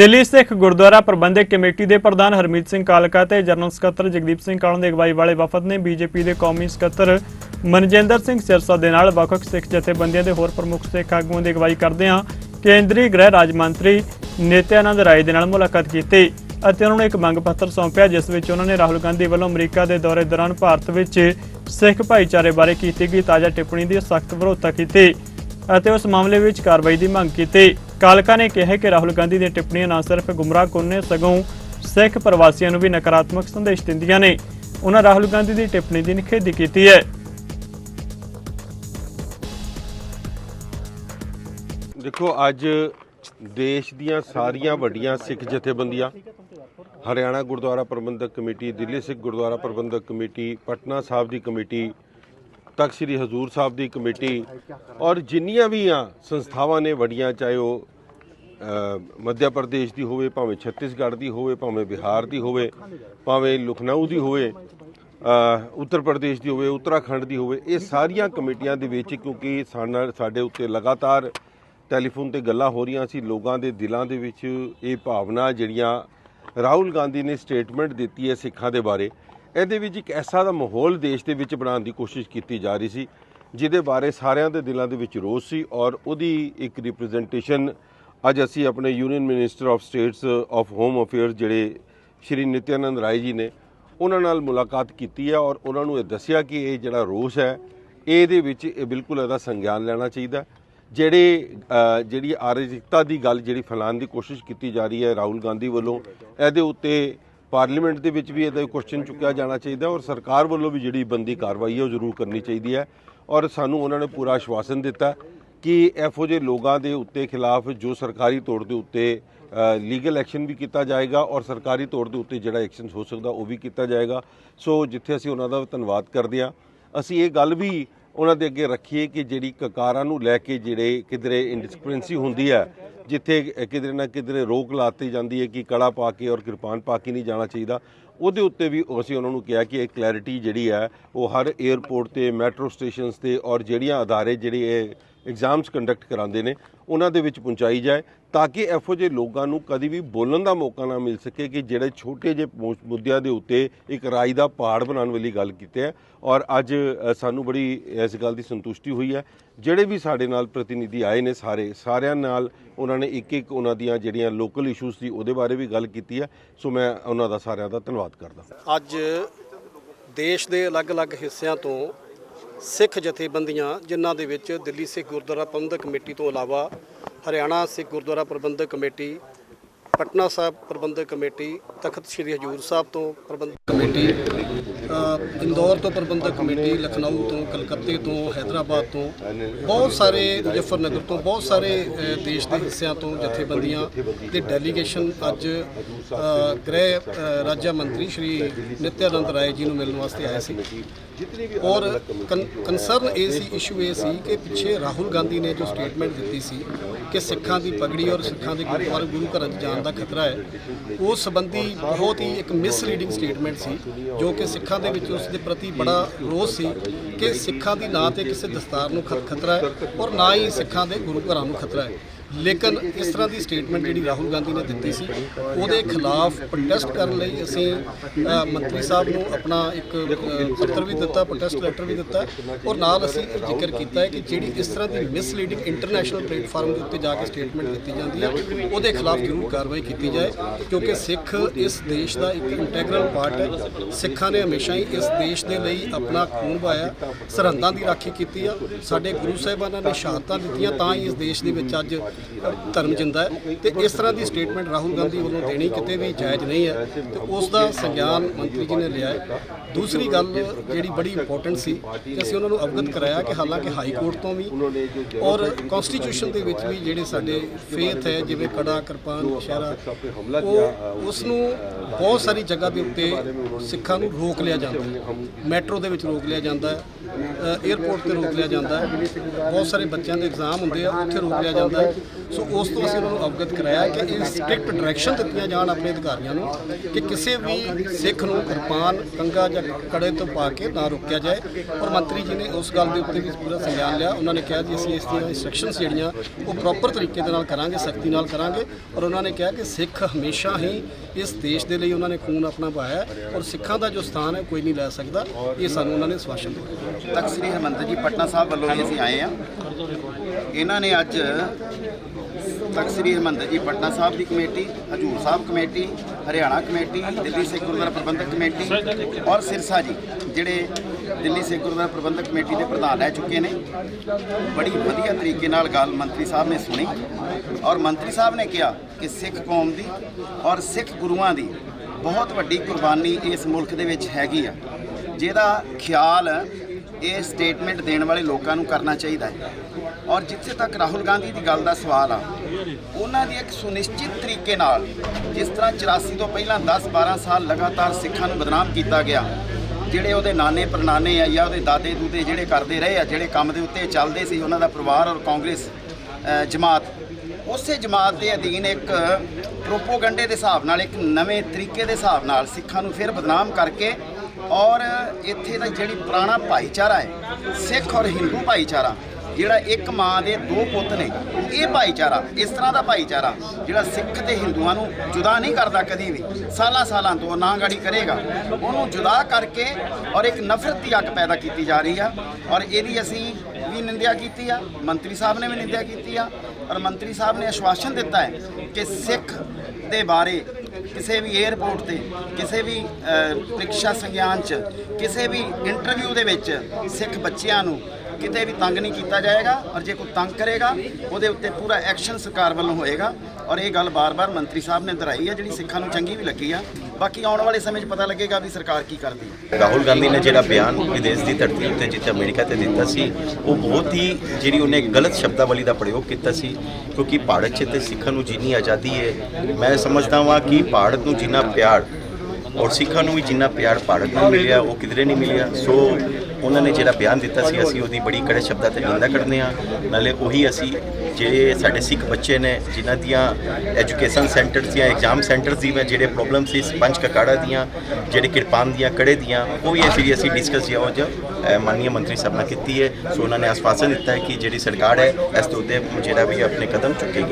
Delhi Sikh Gurdwara Prabandhak committee ਦੇ ਪ੍ਰਧਾਨ ਹਰਮੀਤ ਸਿੰਘ ਕਾਲਕਾ ਤੇ ਜਨਰਲ ਸਕੱਤਰ ਜਗਦੀਪ ਸਿੰਘ ਕਾਲੋਂ ਦੀ ਅਗਵਾਈ ਵਾਲੇ ਵਫਦ ਨੇ ਬੀਜੇਪੀ ਦੇ ਕੌਮੀ ਸਕੱਤਰ ਮਨਜਿੰਦਰ ਸਿੰਘ ਸਿਰਸਾ ਦੇ ਨਾਲ ਵੱਖ-ਵੱਖ ਸਿੱਖ ਜਥੇਬੰਦੀਆਂ ਦੇ ਹੋਰ ਪ੍ਰਮੁੱਖ ਸਿੱਖ ਆਗੂਆਂ ਦੀ ਅਗਵਾਈ ਕਰਦਿਆਂ ਕੇਂਦਰੀ ਗ੍ਰਹਿ ਰਾਜ ਮੰਤਰੀ ਨਿਤਿਆਨੰਦ ਰਾਏ ਦੇ ਨਾਲ ਮੁਲਾਕਾਤ ਕੀਤੀ ਅਤੇ ਉਹਨਾਂ ਨੂੰ ਇੱਕ ਮੰਗ ਪੱਤਰ ਸੌਂਪਿਆ, ਜਿਸ ਵਿੱਚ ਉਹਨਾਂ ਨੇ ਰਾਹੁਲ ਗਾਂਧੀ ਵੱਲੋਂ ਅਮਰੀਕਾ ਦੇ ਦੌਰੇ ਦੌਰਾਨ ਭਾਰਤ ਵਿੱਚ ਸਿੱਖ ਭਾਈਚਾਰੇ ਬਾਰੇ ਕੀਤੀ ਗਈ ਤਾਜ਼ਾ ਟਿੱਪਣੀ ਦੀ ਸਖਤ ਵਿਰੋਧਤਾ ਕੀਤੀ ਅਤੇ ਉਸ ਮਾਮਲੇ ਵਿੱਚ ਕਾਰਵਾਈ ਦੀ ਮੰਗ ਕੀਤੀ। ਕਾਲਕਾ ਨੇ ਕਿਹਾ ਕਿ ਰਾਹੁਲ ਗਾਂਧੀ ਦੀਆਂ ਟਿੱਪਣੀਆਂ ਨਾ ਸਿਰਫ ਗੁੰਮਰਾਹਕੁੰਨ ਨੇ, ਸਗੋਂ ਸਿੱਖ ਪ੍ਰਵਾਸੀਆਂ ਨੂੰ ਵੀ ਨਕਾਰਾਤਮਕ ਸੰਦੇਸ਼ ਦਿੰਦੀਆਂ ਨੇ। ਉਹਨਾਂ ਰਾਹੁਲ ਗਾਂਧੀ ਦੀ ਟਿੱਪਣੀ ਦੀ ਨਿਖੇਧੀ ਕੀਤੀ ਹੈ। ਦੇਖੋ, ਅੱਜ ਦੇਸ਼ ਦੀਆਂ ਸਾਰੀਆਂ ਵੱਡੀਆਂ ਸਿੱਖ ਜਥੇਬੰਦੀਆਂ, ਹਰਿਆਣਾ ਗੁਰਦੁਆਰਾ ਪ੍ਰਬੰਧਕ ਕਮੇਟੀ, ਦਿੱਲੀ ਸਿੱਖ ਗੁਰਦੁਆਰਾ ਪ੍ਰਬੰਧਕ ਕਮੇਟੀ, ਪਟਨਾ ਸਾਹਿਬ ਦੀ ਕਮੇਟੀ ਤਖਤ ਸ੍ਰੀ ਹਜ਼ੂਰ ਸਾਹਿਬ ਦੀ ਕਮੇਟੀ ਔਰ ਜਿੰਨੀਆਂ ਵੀ ਆ ਸੰਸਥਾਵਾਂ ਨੇ ਵੱਡੀਆਂ ਚਾਹੇ ਉਹ ਅ, ਮੱਧ ਪ੍ਰਦੇਸ਼ ਦੀ ਹੋਵੇ ਭਾਵੇਂ ਛੱਤੀਸਗੜ੍ਹ ਦੀ ਹੋਵੇ ਭਾਵੇਂ ਬਿਹਾਰ ਦੀ ਹੋਵੇ ਭਾਵੇਂ ਲਖਨਊ ਦੀ ਹੋਵੇ ਉੱਤਰ ਪ੍ਰਦੇਸ਼ ਦੀ ਹੋਵੇ ਉੱਤਰਾਖੰਡ ਦੀ ਹੋਵੇ ਇਹ ਸਾਰੀਆਂ ਕਮੇਟੀਆਂ ਦੇ ਵਿੱਚ ਕਿਉਂਕਿ ਸਾਡਾ ਸਾਡੇ ਉੱਤੇ ਲਗਾਤਾਰ ਟੈਲੀਫੋਨ ਤੇ ਗੱਲਾਂ ਹੋ ਰਹੀਆਂ ਸੀ ਲੋਕਾਂ ਦੇ ਦਿਲਾਂ ਦੇ ਵਿੱਚ ਇਹ ਭਾਵਨਾ ਜਿਹੜੀਆਂ ਰਾਹੁਲ ਗਾਂਧੀ ਨੇ ਸਟੇਟਮੈਂਟ ਦਿੱਤੀ ਹੈ ਸਿੱਖਾਂ ਦੇ ਬਾਰੇ ਇਹਦੇ ਵਿੱਚ ਇੱਕ ਐਸਾ ਦਾ ਮਾਹੌਲ ਦੇਸ਼ ਦੇ ਵਿੱਚ ਬਣਾਉਣ ਦੀ ਕੋਸ਼ਿਸ਼ ਕੀਤੀ ਜਾ ਰਹੀ ਸੀ, ਜਿਹਦੇ ਬਾਰੇ ਸਾਰਿਆਂ ਦੇ ਦਿਲਾਂ ਦੇ ਵਿੱਚ ਰੋਸ ਸੀ ਔਰ ਉਹਦੀ ਇੱਕ ਰਿਪਰੈਜ਼ੈਂਟੇਸ਼ਨ ਅੱਜ ਅਸੀਂ ਆਪਣੇ union minister of states of home affairs ਜਿਹੜੇ ਸ਼੍ਰੀ ਨਿਤਿਆਨੰਦ ਰਾਏ ਜੀ ਨੇ, ਉਹਨਾਂ ਨਾਲ ਮੁਲਾਕਾਤ ਕੀਤੀ ਹੈ ਔਰ ਉਹਨਾਂ ਨੂੰ ਇਹ ਦੱਸਿਆ ਕਿ ਇਹ ਜਿਹੜਾ ਰੋਸ ਹੈ, ਇਹਦੇ ਵਿੱਚ ਇਹ ਬਿਲਕੁਲ ਇਹਦਾ ਸੰਗਿਆਨ ਲੈਣਾ ਚਾਹੀਦਾ ਜਿਹੜੇ ਜਿਹੜੀ ਆਰਜਿਕਤਾ ਦੀ ਗੱਲ ਜਿਹੜੀ ਫੈਲਾਉਣ ਦੀ ਕੋਸ਼ਿਸ਼ ਕੀਤੀ ਜਾ ਰਹੀ ਹੈ ਰਾਹੁਲ ਗਾਂਧੀ ਵੱਲੋਂ, ਇਹਦੇ ਉੱਤੇ ਪਾਰਲੀਮੈਂਟ ਦੇ ਵਿੱਚ ਵੀ ਇਹਦਾ ਕੁਐਸਚਨ ਚੁੱਕਿਆ ਜਾਣਾ ਚਾਹੀਦਾ ਔਰ ਸਰਕਾਰ ਵੱਲੋਂ ਵੀ ਜਿਹੜੀ ਬੰਦੀ ਕਾਰਵਾਈ ਹੈ ਉਹ ਜ਼ਰੂਰ ਕਰਨੀ ਚਾਹੀਦੀ ਹੈ ਔਰ ਸਾਨੂੰ ਉਹਨਾਂ ਨੇ ਪੂਰਾ ਆਸ਼ਵਾਸਨ ਦਿੱਤਾ ਕਿ ਇਹੋ ਜਿਹੇ ਲੋਕਾਂ ਦੇ ਉੱਤੇ ਖਿਲਾਫ ਜੋ ਸਰਕਾਰੀ ਤੌਰ ਦੇ ਉੱਤੇ ਲੀਗਲ ਐਕਸ਼ਨ ਵੀ ਕੀਤਾ ਜਾਏਗਾ ਔਰ ਸਰਕਾਰੀ ਤੌਰ ਦੇ ਉੱਤੇ ਜਿਹੜਾ ਐਕਸ਼ਨ ਹੋ ਸਕਦਾ ਉਹ ਵੀ ਕੀਤਾ ਜਾਏਗਾ। ਸੋ ਜਿੱਥੇ ਅਸੀਂ ਉਹਨਾਂ ਦਾ ਧੰਨਵਾਦ ਕਰਦੇ ਹਾਂ, ਅਸੀਂ ਇਹ ਗੱਲ ਵੀ ਉਹਨਾਂ ਦੇ ਅੱਗੇ ਰੱਖੀਏ ਕਿ ਜਿਹੜੀ ਕਕਾਰਾਂ ਨੂੰ ਲੈ ਕੇ ਜਿਹੜੇ ਕਿਧਰੇ ਇਨਡਿਸਪਲਿੰਸੀ ਹੁੰਦੀ ਹੈ ਜਿੱਥੇ ਕਿਧਰੇ ਨਾ ਕਿਧਰੇ ਰੋਕ ਲਾਤੀ ਜਾਂਦੀ ਹੈ ਕਿ ਕੜਾ ਪਾ ਕੇ ਔਰ ਕਿਰਪਾਨ ਪਾ ਕੇ ਨਹੀਂ ਜਾਣਾ ਚਾਹੀਦਾ। ਉਹਦੇ ਉੱਤੇ ਵੀ ਅਸੀਂ ਉਹਨਾਂ ਨੂੰ ਕਿਹਾ ਕਿ ਇਹ ਕਲੈਰਿਟੀ ਜਿਹੜੀ ਹੈ, ਉਹ ਹਰ 에ਅਰਪੋਰਟ ਤੇ ਮੈਟਰੋ ਸਟੇਸ਼ਨਸ ਤੇ ਔਰ ਜਿਹੜੀਆਂ ਅਦਾਰੇ ਜਿਹੜੇ ਇਹ ਐਗਜ਼ਾਮਸ ਕੰਡਕਟ ਕਰਾਉਂਦੇ ਨੇ, ਉਹਨਾਂ ਦੇ ਵਿੱਚ ਪਹੁੰਚਾਈ ਜਾਏ ਤਾਂ ਕਿ ਇਹੋ ਜਿਹੇ ਲੋਕਾਂ ਨੂੰ ਕਦੀ ਵੀ ਬੋਲਣ ਦਾ ਮੌਕਾ ਨਾ ਮਿਲ ਸਕੇ ਕਿ ਜਿਹੜੇ ਛੋਟੇ ਜਿਹੇ ਮੁੱਦਿਆਂ ਦੇ ਉੱਤੇ ਇੱਕ ਰਾਈ ਦਾ ਪਹਾੜ ਬਣਾਉਣ ਵਾਲੀ ਗੱਲ ਕੀਤੀ ਹੈ ਔਰ ਅੱਜ ਸਾਨੂੰ ਬੜੀ ਇਸ ਗੱਲ ਦੀ ਸੰਤੁਸ਼ਟੀ ਹੋਈ ਹੈ। ਜਿਹੜੇ ਵੀ ਸਾਡੇ ਨਾਲ ਪ੍ਰਤੀਨਿਧੀ ਆਏ ਨੇ ਸਾਰੇ, ਸਾਰਿਆਂ ਨਾਲ ਉਹਨਾਂ ਨੇ ਇੱਕ ਇੱਕ ਉਹਨਾਂ ਦੀਆਂ ਜਿਹੜੀਆਂ ਲੋਕਲ ਇਸ਼ੂਸ ਸੀ ਉਹਦੇ ਬਾਰੇ ਵੀ ਗੱਲ ਕੀਤੀ ਹੈ। ਸੋ ਮੈਂ ਉਹਨਾਂ ਦਾ ਸਾਰਿਆਂ ਦਾ ਧੰਨਵਾਦ ਕਰਦਾ ਅੱਜ ਦੇਸ਼ ਦੇ ਅਲੱਗ-ਅਲੱਗ ਹਿੱਸਿਆਂ ਤੋਂ ਸਿੱਖ ਜਥੇਬੰਦੀਆਂ, ਜਿਨ੍ਹਾਂ ਦੇ ਵਿੱਚ ਦਿੱਲੀ ਸਿੱਖ ਗੁਰਦੁਆਰਾ ਪ੍ਰਬੰਧਕ ਕਮੇਟੀ ਤੋਂ ਇਲਾਵਾ ਹਰਿਆਣਾ ਸਿੱਖ ਗੁਰਦੁਆਰਾ ਪ੍ਰਬੰਧਕ ਕਮੇਟੀ, ਪਟਨਾ ਸਾਹਿਬ ਪ੍ਰਬੰਧਕ ਕਮੇਟੀ, ਤਖਤ ਸ੍ਰੀ ਹਜੂਰ ਸਾਹਿਬ ਤੋਂ ਪ੍ਰਬੰਧਕ ਕਮੇਟੀ ਇੰਦੌਰ ਤੋਂ ਪ੍ਰਬੰਧਕ ਕਮੇਟੀ ਲਖਨਊ ਤੋਂ ਕਲਕੱਤੇ ਤੋਂ ਹੈਦਰਾਬਾਦ ਤੋਂ ਬਹੁਤ ਸਾਰੇ ਮੁਜ਼ੱਫਰਨਗਰ ਤੋਂ ਬਹੁਤ ਸਾਰੇ ਦੇਸ਼ ਦੇ ਹਿੱਸਿਆਂ ਤੋਂ ਜਥੇਬੰਦੀਆਂ ਤੇ ਡੈਲੀਗੇਸ਼ਨ ਅੱਜ ਗ੍ਰਹਿ ਅ, ਮੰਤਰੀ ਸ਼੍ਰੀ ਨਿਤਿਆਨੰਦ ਰਾਏ ਜੀ ਨੂੰ ਮਿਲਣ ਵਾਸਤੇ ਆਏ ਸੀ। ਔਰ ਕਨਸਰਨ ਇਹ ਸੀ ਇਸ਼ੂ ਇਹ ਸੀ ਕਿ ਪਿੱਛੇ ਰਾਹੁਲ ਗਾਂਧੀ ਨੇ ਜੋ ਸਟੇਟਮੈਂਟ ਦਿੱਤੀ ਸੀ ਕਿ ਸਿੱਖਾਂ ਦੀ ਪਗੜੀ ਔਰ ਸਿੱਖਾਂ ਦੇ ਗੁਰਦੁਆਰੇ ਗੁਰੂ ਘਰਾਂ 'ਚ ਜਾਣ ਦਾ ਖਤਰਾ ਹੈ, ਉਸ ਸੰਬੰਧੀ ਬਹੁਤ ਹੀ ਇੱਕ ਮਿਸਲੀਡਿੰਗ ਸਟੇਟਮੈਂਟ ਸੀ, ਜੋ ਕਿ ਸਿੱਖਾਂ ਦੇ ਵਿੱਚ ਉਸ ਦੇ ਪ੍ਰਤੀ ਬੜਾ ਰੋਸ ਸੀ ਕਿ ਸਿੱਖਾਂ ਦੀ ਨਾ ਤੇ ਕਿਸੇ ਦਸਤਾਰ ਨੂੰ ਖ- ਖਤਰਾ ਹੈ ਔਰ ਨਾ ਹੀ ਸਿੱਖਾਂ ਦੇ ਗੁਰੂ ਘਰਾਂ ਨੂੰ ਖਤਰਾ ਹੈ। ਲੇਕਿਨ ਇਸ ਤਰ੍ਹਾਂ ਦੀ ਸਟੇਟਮੈਂਟ ਜਿਹੜੀ ਰਾਹੁਲ ਗਾਂਧੀ ਨੇ ਦਿੱਤੀ ਸੀ, ਉਹਦੇ ਖਿਲਾਫ ਪ੍ਰੋਟੈਸਟ ਕਰਨ ਲਈ ਅਸੀਂ ਮੰਤਰੀ ਸਾਹਿਬ ਨੂੰ ਆਪਣਾ ਇੱਕ ਪੱਤਰ ਵੀ ਦਿੱਤਾ ਪ੍ਰੋਟੈਸਟ ਲੈਟਰ ਵੀ ਦਿੱਤਾ ਔਰ ਨਾਲ ਅਸੀਂ ਇਹ ਜ਼ਿਕਰ ਕੀਤਾ ਹੈ ਕਿ ਜਿਹੜੀ ਇਸ ਤਰ੍ਹਾਂ ਦੀ ਮਿਸਲੀਡਿੰਗ ਇੰਟਰਨੈਸ਼ਨਲ ਪਲੇਟਫਾਰਮ ਦੇ ਉੱਤੇ ਜਾ ਕੇ ਸਟੇਟਮੈਂਟ ਦਿੱਤੀ ਜਾਂਦੀ ਹੈ, ਉਹਦੇ ਖਿਲਾਫ ਜ਼ਰੂਰ ਕਾਰਵਾਈ ਕੀਤੀ ਜਾਏ, ਕਿਉਂਕਿ ਸਿੱਖ ਇਸ ਦੇਸ਼ ਦਾ ਇੱਕ ਇੰਟੈਗਰਲ ਪਾਰਟ ਹੈ। ਸਿੱਖਾਂ ਨੇ ਹਮੇਸ਼ਾ ਹੀ ਇਸ ਦੇਸ਼ ਦੇ ਲਈ ਆਪਣਾ ਖੂਨ ਵਾਇਆ, ਸਰਹੰਦਾਂ ਦੀ ਰਾਖੀ ਕੀਤੀ ਆ। ਸਾਡੇ ਗੁਰੂ ਸਾਹਿਬਾਨਾਂ ਨੇ ਸ਼ਹਾਦਤਾਂ ਦਿੱਤੀਆਂ, ਤਾਂ ਹੀ ਇਸ ਦੇਸ਼ ਦੇ ਵਿੱਚ ਅੱਜ ਧਰਮ ਜਿੰਦਾ ਹੈ। ਤੇ ਇਸ ਤਰ੍ਹਾਂ ਦੀ ਸਟੇਟਮੈਂਟ ਰਾਹੁਲ ਗਾਂਧੀ ਵੱਲੋਂ ਦੇਣੀ ਕਿਤੇ ਵੀ ਜਾਇਜ਼ ਨਹੀਂ ਹੈ। ਤੇ ਉਸ ਦਾ ਸੰਗਿਆਨ ਮੰਤਰੀ ਜੀ ਨੇ ਲਿਆ ਹੈ। ਦੂਸਰੀ ਗੱਲ ਜਿਹੜੀ ਬੜੀ ਇੰਪੋਰਟੈਂਟ ਸੀ ਕਿ ਅਸੀਂ ਉਹਨਾਂ ਨੂੰ ਅਵਗਤ ਕਰਾਇਆ ਕਿ ਹਾਲਾਂਕਿ ਹਾਈ ਕੋਰਟ ਤੋਂ ਵੀ ਔਰ ਕਨਸਟੀਟਿਊਸ਼ਨ ਦੇ ਵਿੱਚ ਵੀ ਜਿਹੜੇ ਸਾਡੇ ਫੇਥ ਹੈ, ਜਿਵੇਂ ਕੜਾ, ਕਿਰਪਾਨ ਸ਼ਹਿਰਾ ਉਹ ਉਸ ਨੂੰ ਬਹੁਤ ਸਾਰੀ ਜਗ੍ਹਾ ਦੇ ਉੱਤੇ ਸਿੱਖਾਂ ਨੂੰ ਰੋਕ ਲਿਆ ਜਾਂਦਾ ਹੈ। ਮੈਟਰੋ ਦੇ ਵਿੱਚ ਰੋਕ ਲਿਆ ਜਾਂਦਾ ਹੈ। 에ਅਰਪੋਰਟ ਤੇ ਰੋਕ ਲਿਆ ਜਾਂਦਾ ਹੈ। ਬਹੁਤ ਸਾਰੇ ਬੱਚਿਆਂ ਦੇ ਐਗਜ਼ਾਮ ਹੁੰਦੇ ਆ, ਉੱਥੇ ਰੋਕ ਲਿਆ ਜਾਂਦਾ ਹੈ। ਸੋ ਉਸ ਤੋਂ ਅਸੀਂ ਉਹਨਾਂ ਨੂੰ ਅਵਗਤ ਕਰਾਇਆ ਕਿ ਇਹ ਸਟ੍ਰਿਕਟ ਡਾਇਰੈਕਸ਼ਨ ਦਿੱਤੀਆਂ ਜਾਣ ਆਪਣੇ ਅਧਿਕਾਰੀਆਂ ਨੂੰ ਕਿ ਕਿਸੇ ਵੀ ਸਿੱਖ ਨੂੰ ਕਿਰਪਾਨ, ਕੰਗਾ ਜਾਂ ਕੜੇ ਤੋਂ ਪਾ ਕੇ ਨਾ ਰੋਕਿਆ ਜਾਏ। ਔਰ ਮੰਤਰੀ ਜੀ ਨੇ ਉਸ ਗੱਲ ਦੇ ਉੱਤੇ ਵੀ ਪੂਰਾ ਸੰਗਿਆਨ ਲਿਆ। ਉਹਨਾਂ ਨੇ ਕਿਹਾ ਜੀ, ਅਸੀਂ ਇਸ ਦੀਆਂ ਇੰਸਟਰਕਸ਼ਨਸ ਜਿਹੜੀਆਂ, ਉਹ ਪ੍ਰੋਪਰ ਤਰੀਕੇ ਦੇ ਨਾਲ ਕਰਾਂਗੇ, ਸਖਤੀ ਨਾਲ ਕਰਾਂਗੇ। ਔਰ ਉਹਨਾਂ ਨੇ ਕਿਹਾ ਕਿ ਸਿੱਖ ਹਮੇਸ਼ਾ ਹੀ ਇਸ ਦੇਸ਼ ਦੇ ਲਈ ਉਹਨਾਂ ਨੇ ਖੂਨ ਆਪਣਾ ਪਾਇਆ ਔਰ ਸਿੱਖਾਂ ਦਾ ਜੋ ਸਥਾਨ ਹੈ, ਕੋਈ ਨਹੀਂ ਲੈ ਸਕਦਾ। ਇਹ ਸਾਨੂੰ ਉਹਨਾਂ ਨੇ ਸਵਾਸ਼ਨ ਦਿੱਤਾ। ਸ੍ਰੀ ਹਰਿਮੰਦਰ ਜੀ, ਪਟਨਾ ਸਾਹਿਬ ਵੱਲੋਂ ਵੀ ਅਸੀਂ ਆਏ ਆ ਇਹਨਾਂ ਨੇ ਅੱਜ ਤਖਤ ਸ੍ਰੀ ਹਰਿਮੰਦਰ ਜੀ, ਪਟਨਾ ਸਾਹਿਬ ਦੀ committee, Hazur Sahib committee, Haryana committee, Delhi Sikh Gurdwara Prabandhak committee ਔਰ ਸਿਰਸਾ ਜੀ, ਜਿਹੜੇ ਦਿੱਲੀ ਸਿੱਖ ਗੁਰਦੁਆਰਾ ਪ੍ਰਬੰਧਕ ਕਮੇਟੀ ਦੇ ਪ੍ਰਧਾਨ ਰਹਿ ਚੁੱਕੇ ਨੇ। ਬੜੀ ਵਧੀਆ ਤਰੀਕੇ ਨਾਲ ਗੱਲ ਮੰਤਰੀ ਸਾਹਿਬ ਨੇ ਸੁਣੀ ਔਰ ਮੰਤਰੀ ਸਾਹਿਬ ਨੇ ਕਿਹਾ ਕਿ ਸਿੱਖ ਕੌਮ ਦੀ ਔਰ ਸਿੱਖ ਗੁਰੂਆਂ ਦੀ ਬਹੁਤ ਵੱਡੀ ਕੁਰਬਾਨੀ ਇਸ ਮੁਲਕ ਦੇ ਵਿੱਚ ਹੈਗੀ ਆ। ਜਿਹਦਾ ਖਿਆਲ ਇਹ ਸਟੇਟਮੈਂਟ ਦੇਣ ਵਾਲੇ ਲੋਕਾਂ ਨੂੰ ਕਰਨਾ ਚਾਹੀਦਾ ਹੈ। ਔਰ ਜਿੱਥੇ ਤੱਕ ਰਾਹੁਲ ਗਾਂਧੀ ਦੀ ਗੱਲ ਦਾ ਸਵਾਲ ਆ, ਉਹਨਾਂ ਦੀ ਇੱਕ ਸੁਨਿਸ਼ਚਿਤ ਤਰੀਕੇ ਨਾਲ ਜਿਸ ਤਰ੍ਹਾਂ 84 ਤੋਂ ਪਹਿਲਾਂ 10-12 ਸਾਲ ਲਗਾਤਾਰ ਸਿੱਖਾਂ ਨੂੰ ਬਦਨਾਮ ਕੀਤਾ ਗਿਆ, ਜਿਹੜੇ ਉਹਦੇ ਨਾਨੇ ਪਰਨਾਨੇ ਆ ਜਾਂ ਉਹਦੇ ਦਾਦੇ ਦੂਦੇ ਜਿਹੜੇ ਕਰਦੇ ਰਹੇ ਆ, ਜਿਹੜੇ ਕੰਮ ਦੇ ਉੱਤੇ ਚੱਲਦੇ ਸੀ, ਉਹਨਾਂ ਦਾ ਪਰਿਵਾਰ ਔਰ ਕਾਂਗਰਸ ਜਮਾਤ, ਉਸੇ ਜਮਾਤ ਦੇ ਅਧੀਨ ਇੱਕ ਪ੍ਰੋਪੋਗੰਡੇ ਦੇ ਹਿਸਾਬ ਨਾਲ, ਇੱਕ ਨਵੇਂ ਤਰੀਕੇ ਦੇ ਹਿਸਾਬ ਨਾਲ ਸਿੱਖਾਂ ਨੂੰ ਫਿਰ ਬਦਨਾਮ ਕਰਕੇ ਔਰ ਇੱਥੇ ਦਾ ਜਿਹੜੀ ਪੁਰਾਣਾ ਭਾਈਚਾਰਾ ਹੈ, ਸਿੱਖ ਔਰ ਹਿੰਦੂ ਭਾਈਚਾਰਾ, ਜਿਹੜਾ ਇੱਕ ਮਾਂ ਦੇ ਦੋ ਪੁੱਤ ਨੇ, ਇਹ ਭਾਈਚਾਰਾ, ਇਸ ਤਰ੍ਹਾਂ ਦਾ ਭਾਈਚਾਰਾ, ਜਿਹੜਾ ਸਿੱਖ ਤੇ ਹਿੰਦੂਆਂ ਨੂੰ ਜੁਦਾ ਨਹੀਂ ਕਰਦਾ ਕਦੀ ਵੀ, ਸਾਲਾਂ ਸਾਲਾਂ ਤੋਂ ਨਾ ਗਾੜੀ ਕਰੇਗਾ। ਉਹਨੂੰ ਜੁਦਾ ਕਰਕੇ ਔਰ ਇੱਕ ਨਫ਼ਰਤ ਦੀ ਅੱਗ ਪੈਦਾ ਕੀਤੀ ਜਾ ਰਹੀ ਆ, ਔਰ ਇਹਦੀ ਅਸੀਂ ਵੀ ਨਿੰਦਿਆ ਕੀਤੀ ਆ, ਮੰਤਰੀ ਸਾਹਿਬ ਨੇ ਵੀ ਨਿੰਦਿਆ ਕੀਤੀ ਆ, ਔਰ ਮੰਤਰੀ ਸਾਹਿਬ ਨੇ ਆਸ਼ਵਾਸਨ ਦਿੱਤਾ ਹੈ ਕਿ ਸਿੱਖ ਦੇ ਬਾਰੇ ਕਿਸੇ ਵੀ 에ਅਰਪੋਰਟ ਤੇ ਕਿਸੇ ਵੀ ਅ, ਪ੍ਰੀਖਿਆ ਸੰਗਿਆਨ ਚ ਕਿਸੇ ਵੀ ਇੰਟਰਵਿਊ ਦੇ ਵਿੱਚ ਸਿੱਖ ਬੱਚਿਆਂ ਨੂੰ ਕਿਤੇ ਵੀ ਤੰਗ ਨਹੀਂ ਕੀਤਾ ਜਾਏਗਾ ਔਰ ਜੇ ਕੋਈ ਤੰਗ ਕਰੇਗਾ ਉਹਦੇ ਉੱਤੇ ਪੂਰਾ ਐਕਸ਼ਨ ਸਰਕਾਰ ਵੱਲੋਂ ਹੋਏਗਾ ਔਰ ਇਹ ਗੱਲ ਬਾਰ-ਬਾਰ ਮੰਤਰੀ ਸਾਹਿਬ ਨੇ ਦੁਹਰਾਈ ਹੈ ਜਿਹੜੀ ਸਿੱਖਾਂ ਨੂੰ ਚੰਗੀ ਵੀ ਲੱਗੀ ਆ। ਬਾਕੀ ਆਉਣ ਵਾਲੇ ਸਮੇਂ 'ਚ ਪਤਾ ਲੱਗੇਗਾ ਵੀ ਸਰਕਾਰ ਕੀ ਕਰਦੀ ਹੈ। ਰਾਹੁਲ ਗਾਂਧੀ ਨੇ ਜਿਹੜਾ ਬਿਆਨ ਵਿਦੇਸ਼ ਦੀ ਧਰਤੀ ਉੱਤੇ ਜਿੱਥੇ ਅਮਰੀਕਾ ਤੇ ਦਿੱਤਾ ਸੀ, ਉਹ ਬਹੁਤ ਹੀ ਜਿਹੜੀ ਉਹਨੇ ਗਲਤ ਸ਼ਬਦਾਵਲੀ ਦਾ ਪ੍ਰਯੋਗ ਕੀਤਾ ਸੀ, ਕਿਉਂਕਿ ਭਾਰਤ 'ਚ ਤੇ ਸਿੱਖਾਂ ਨੂੰ ਜਿੰਨੀ ਆਜ਼ਾਦੀ ਹੈ, ਮੈਂ ਸਮਝਦਾ ਹਾਂ ਕਿ ਭਾਰਤ ਨੂੰ ਜਿੰਨਾ ਪਿਆਰ ਔਰ ਸਿੱਖਾਂ ਨੂੰ ਵੀ ਜਿੰਨਾ ਪਿਆਰ ਭਾਰਤ ਨੂੰ ਮਿਲਿਆ, ਉਹ ਕਿਧਰੇ ਨਹੀਂ ਮਿਲਿਆ। ਸੋ ਉਹਨਾਂ ਨੇ ਜਿਹੜਾ ਬਿਆਨ ਦਿੱਤਾ ਸੀ, ਅਸੀਂ ਉਹਦੀ ਬੜੀ ਕੜੇ ਸ਼ਬਦਾਂ ਤੇ ਨਿੰਦਾ ਕਰਦੇ ਹਾਂ। ਨਾਲੇ ਉਹੀ ਅਸੀਂ ਜਿਹੜੇ ਸਾਡੇ ਸਿੱਖ ਬੱਚੇ ਨੇ ਜਿਨ੍ਹਾਂ ਦੀਆਂ ਐਜੂਕੇਸ਼ਨ ਸੈਂਟਰਸ ਦੀਆਂ, ਐਗਜ਼ਾਮ ਸੈਂਟਰਸ ਦੀ ਵਿੱਚ ਜਿਹੜੇ ਪ੍ਰੋਬਲਮ ਸੀ ਪੰਜ ਕਕਾੜਾ ਦੀਆਂ, ਜਿਹੜੇ ਕਿਰਪਾਨ ਦੀਆਂ, ਕੜੇ ਦੀਆਂ, ਉਹ ਵੀ ਅਸੀਂ ਅਸੀਂ ਡਿਸਕਸ ਜਿਹਾ ਉਹ ਜੋ ਮਾਨनीय ਮੰਤਰੀ ਸਾਹਿਬ ਨਾਲ ਕੀਤੀ ਹੈ। ਸੋ ਉਹਨਾਂ ਨੇ ਆਸਵਾਸਨ ਦਿੱਤਾ ਹੈ ਕਿ ਜਿਹੜੀ ਸਰਕਾਰ ਹੈ, ਇਸ ਤੋਂ ਉੱਤੇ ਜਿਹੜਾ ਵੀ ਆਪਣੇ ਕਦਮ ਚੁੱਕੇਗੀ।